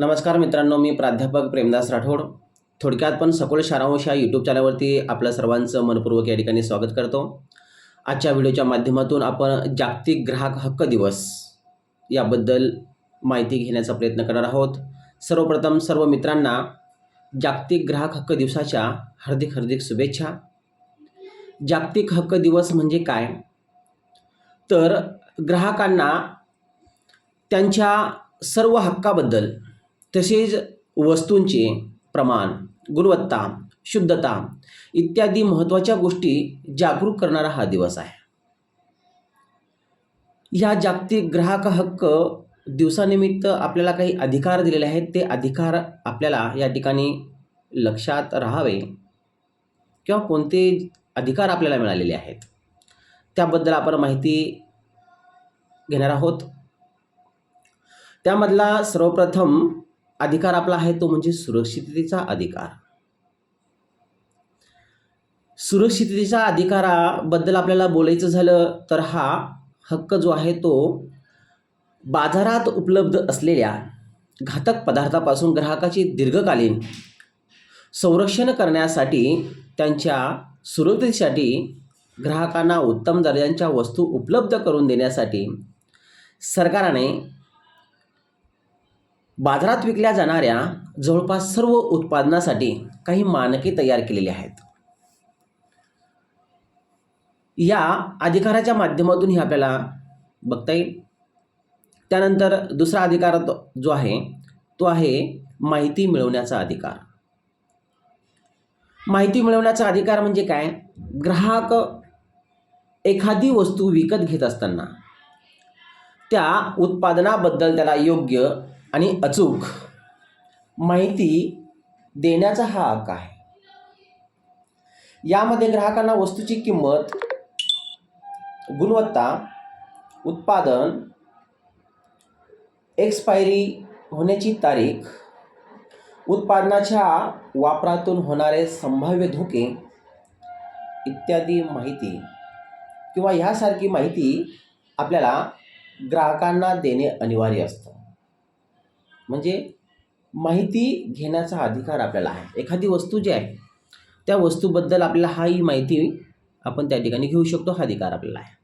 नमस्कार मित्रांनो मी प्राध्यापक प्रेमदास राठोड. थोडक्यात पण सखोल सारांश या यूट्यूब चॅनलवरती आपल्या सर्वांचं मनपूर्वक या ठिकाणी स्वागत करतो. आजच्या व्हिडिओच्या माध्यमातून आपण जागतिक ग्राहक हक्क दिवस याबद्दल माहिती घेण्याचा प्रयत्न करणार आहोत. सर्वप्रथम सर्व मित्रांना जागतिक ग्राहक हक्क दिवसाच्या हार्दिक हार्दिक शुभेच्छा. जागतिक हक्क दिवस म्हणजे काय? तर ग्राहकांना त्यांच्या सर्व हक्काबद्दल तसेच वस्तूंचे प्रमाण गुणवत्ता शुद्धता इत्यादी महत्त्वाच्या गोष्टी जागरूक करणारा हा दिवस आहे. या जागतिक ग्राहक हक्क दिवसानिमित्त आपल्याला काही अधिकार दिलेले आहेत ते अधिकार आपल्याला या ठिकाणी लक्षात राहावे किंवा कोणते अधिकार आपल्याला मिळालेले आहेत त्याबद्दल आपण माहिती घेणार आहोत. त्यामधला सर्वप्रथम अधिकार आपला आहे तो म्हणजे सुरक्षिततेचा अधिकार. सुरक्षिततेच्या अधिकाराबद्दल आपल्याला बोलायचं झालं तर हा हक्क जो आहे तो बाजारात उपलब्ध असलेल्या घातक पदार्थापासून ग्राहकाची दीर्घकालीन संरक्षण करण्यासाठी त्यांच्या सुरक्षिततेसाठी ग्राहकांना उत्तम दर्जाच्या वस्तू उपलब्ध करून देण्यासाठी सरकारने बाजारात विकल्या जाणाऱ्या जवळपास सर्व उत्पादनासाठी काही मानके तयार केलेली आहेत. या अधिकाराच्या माध्यमातून हे आपल्याला बघता येईल. त्यानंतर दुसरा अधिकार जो आहे तो आहे माहिती मिळवण्याचा अधिकार. माहिती मिळवण्याचा अधिकार म्हणजे काय? ग्राहक एखादी वस्तू विकत घेत असताना त्या उत्पादनाबद्दल त्याला योग्य आणि अचूक माहिती देण्याचा हा हक्क आहे. यामध्ये ग्राहकांना वस्तूची किंमत गुणवत्ता उत्पादन एक्सपायरी होण्याची तारीख उत्पादनाच्या वापरातून होणारे संभाव्य धोके इत्यादी माहिती किंवा ह्यासारखी माहिती आपल्याला ग्राहकांना देणे अनिवार्य असतं. म्हणजे माहिती घेण्याचा अधिकार आपल्याला आहे. एखादी वस्तू जी आहे त्या वस्तूबद्दल आपल्याला हा ही माहिती आपण त्या ठिकाणी घेऊ शकतो हा अधिकार आपल्याला आहे.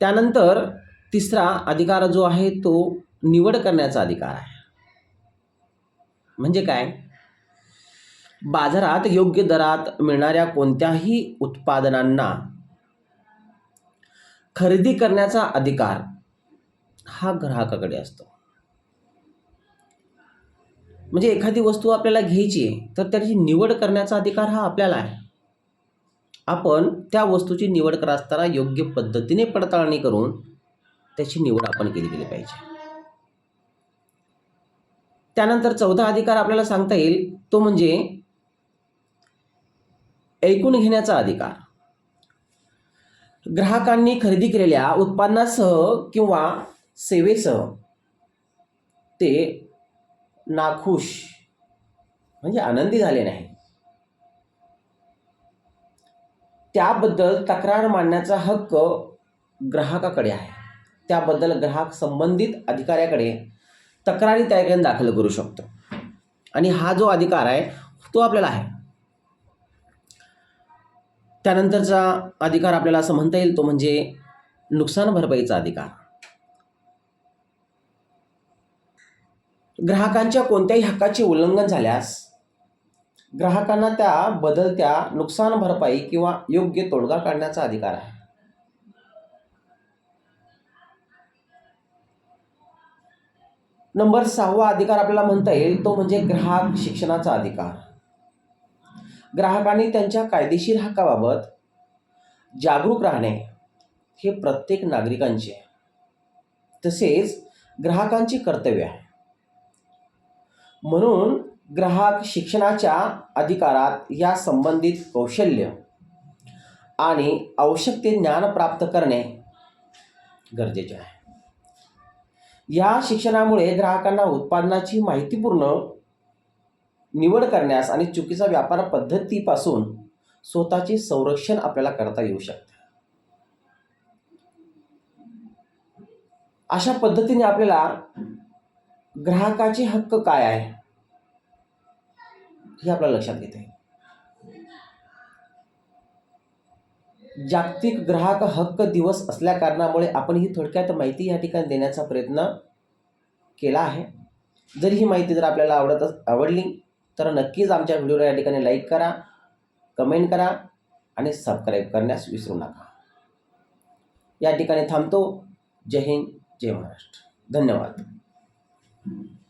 त्यानंतर तिसरा अधिकार जो आहे तो निवड करण्याचा अधिकार आहे. म्हणजे काय? बाजारात योग्य दरात मिळणाऱ्या कोणत्याही उत्पादनांना खरेदी करण्याचा अधिकार हा ग्राहकाकडे असतो. म्हणजे एखादी वस्तू आपल्याला घ्यायची आहे तर त्याची निवड करण्याचा अधिकार हा आपल्याला आहे. आपण त्या वस्तूची निवड करत असताना योग्य पद्धतीने पडताळणी करून त्याची निवड आपण केली गेली पाहिजे. त्यानंतर चौथा अधिकार आपल्याला सांगता येईल तो म्हणजे ऐकून घेण्याचा अधिकार. ग्राहकांनी खरेदी केलेल्या उत्पादनासह किंवा सेवेसह ते नाखुश म्हणजे आनंदी झाले नाही. त्याबद्दल तक्रार मांडण्याचा हक्क ग्राहकाकडे आहे. त्याबद्दल ग्राहक संबंधित अधिकाऱ्याकडे तक्रारी त्याकडे दाखल करू शकतो. आणि हा जो अधिकार आहे तो आपल्याला आहे. त्यानंतरचा अधिकार आपल्याला असं म्हणता येईल तो म्हणजे नुकसान भरपाईचा अधिकार. ग्राहकांच्या कोणत्याही हक्काचे उल्लंघन झाल्यास ग्राहकांना त्या बदलत्या नुकसान भरपाई किंवा योग्य तोडगा काढण्याचा अधिकार आहे. नंबर सहावा अधिकार आपल्याला म्हणता येईल तो म्हणजे ग्राहक शिक्षणाचा अधिकार. ग्राहकांनी त्यांच्या कायदेशीर हक्काबाबत जागरूक राहणे हे प्रत्येक नागरिकांचे तसेच ग्राहकांचे कर्तव्य आहे. म्हणून ग्राहक शिक्षणाच्या अधिकारात या संबंधित कौशल्य आणि आवश्यक ते ज्ञान प्राप्त करणे गरजेचे आहे. या शिक्षणामुळे ग्राहकांना उत्पादनाची माहितीपूर्ण निवड करण्यास आणि चुकीचा व्यापार पद्धतीपासून स्वतःचे संरक्षण आपल्याला करता येऊ शकते. अशा पद्धतीने आपल्याला ग्राहकाचे हक्क काय आहे? हे आपल्याला लक्षात घेता येईल. जागतिक ग्राहक हक्क दिवस असल्या कारणामुळे आपण ही थोडक्यात माहिती या ठिकाणी देण्याचा प्रयत्न केला आहे. जरी ही माहिती जर आपल्याला आवडत आवडली तर नक्कीच आमच्या व्हिडिओला या ठिकाणी लाईक करा कमेंट करा आणि सबस्क्राईब करण्यास विसरू नका. या ठिकाणी थांबतो. जय हिंद जय महाराष्ट्र. धन्यवाद. Mm-hmm.